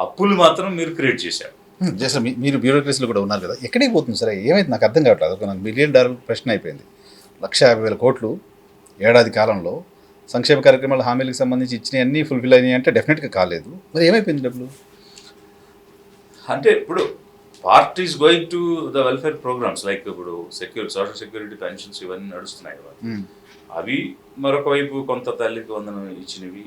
అప్పులు మాత్రం మీరు క్రియేట్ చేశారు. జస్ట్ మీ- మీరు బ్యూరోక్రసీలో కూడా ఉన్నారు కదా. ఎక్కడికి పోతుంది సరే? ఏమైంది? నాకు అర్థం కావట్లేదు. అదొక నాకు మిలియన్ డాలర్ ప్రశ్న అయిపోయింది. లక్ష యాభై వేల కోట్లు ఏడాది కాలంలో సంక్షేమ కార్యక్రమాల హామీలకు సంబంధించి ఇచ్చినవి అన్నీ ఫుల్ఫిల్ అయినాయి అంటే డెఫినెట్గా కాలేదు. మరి ఏమైపోయింది డబ్బులు? అంటే ఇప్పుడు parties going to the welfare programmes like ఇప్పుడు సెక్యూర్ సోషల్ సెక్యూరిటీ పెన్షన్స్ ఇవన్నీ నడుస్తున్నాయి కదా. అవి మరొక వైపు కొంత తల్లికి వందనం ఇచ్చినవి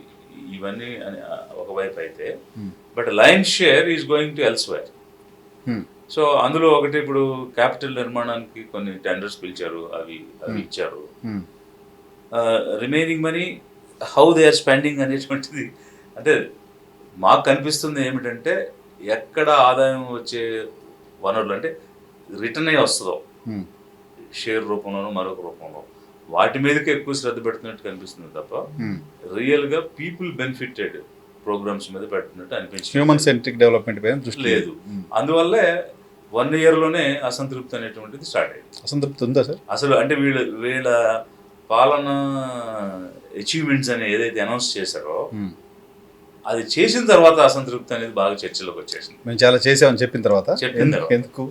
ఇవన్నీ అని ఒకవైపు అయితే Hmm. But lion share is going to elsewhere hmm. So అందులో ఒకటి ఇప్పుడు క్యాపిటల్ నిర్మాణానికి కొన్ని టెండర్స్ పిలిచారు అవి అవి Hmm. ఇచ్చారు. Remaining money how they are spending అనేటువంటిది అంటే మాకు కనిపిస్తుంది ఏమిటంటే ఎక్కడ ఆదాయం వచ్చే వనరులు అంటే రిటర్న్ అయ్యి వస్తుందో. షేర్ రూపంలోనో మరొక రూపంలో వాటి మీదకి ఎక్కువ శ్రద్ధ పెడుతున్నట్టు కనిపిస్తుంది తప్ప మ్మ్. రియల్గా పీపుల్ బెనిఫిటెడ్ ప్రోగ్రామ్స్ మీద పెడుతున్నట్టు అనిపించింది. హ్యూమన్ సెంట్రిక్ డెవలప్మెంట్ పైన దృష్టి లేదు. అందువల్లే వన్ ఇయర్లోనే అసంతృప్తి అనేటువంటిది స్టార్ట్ అయింది. అసంతృప్తి ఉందా సార్? అసలు అంటే వీళ్ళ వీళ్ళ పాలన అచీవ్మెంట్స్ అని ఏదైతే అనౌన్స్ చేశారో. అది చేసిన తర్వాత అసంతృప్తి అనేది బాగా చర్చలోకి వచ్చేసింది. మేము చాలా చేసామని చెప్పిన తర్వాత చెప్పిన. ఎందుకు?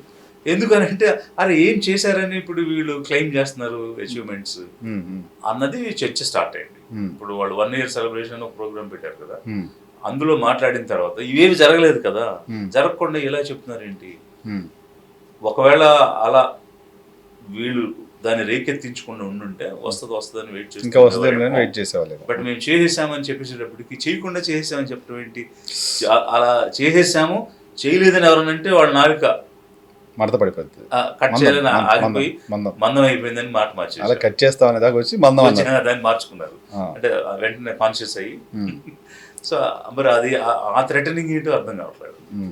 ఎందుకనంటే అరే ఏం చేశారని ఇప్పుడు వీళ్ళు క్లెయిమ్ చేస్తున్నారు అచీవ్మెంట్స్. అన్నది చర్చ స్టార్ట్ అయింది. ఇప్పుడు వాళ్ళు వన్ ఇయర్ సెలబ్రేషన్ ఒక ప్రోగ్రామ్ పెట్టారు కదా. అందులో మాట్లాడిన తర్వాత ఇవేవి జరగలేదు కదా. జరగకుండా ఇలా చెప్తున్నారు ఏంటి. ఒకవేళ అలా వీళ్ళు దాన్ని రేకెత్తించకుండా ఉండుంటే వస్తుంది వస్తుందని వెయిట్ ఇంకా వస్తుందేమో అని వెయిట్ చేసేవాళ్ళు బట్ మేము చేసేసామని చెప్పేసేటప్పటికి చేయకుండా చేసేసామని చెప్పడం ఏంటి అలా చేసేసాము చేయలేదని ఎవరనంటే వాళ్ళ నాలుక మడత పడిపోతుంది కట్ చేయాలని ఆగిపోయి మందం అయిపోయిందని మాట అలా మార్చేసి కట్ చేస్తామనే దాకా వచ్చి మందం దాన్ని మార్చుకున్నారు. అంటే వెంటనే కాన్షియస్ అయ్యి. సో మరి అది ఆ- థ్రెటనింగ్ ఏంటో అర్థం కావట్లేదు.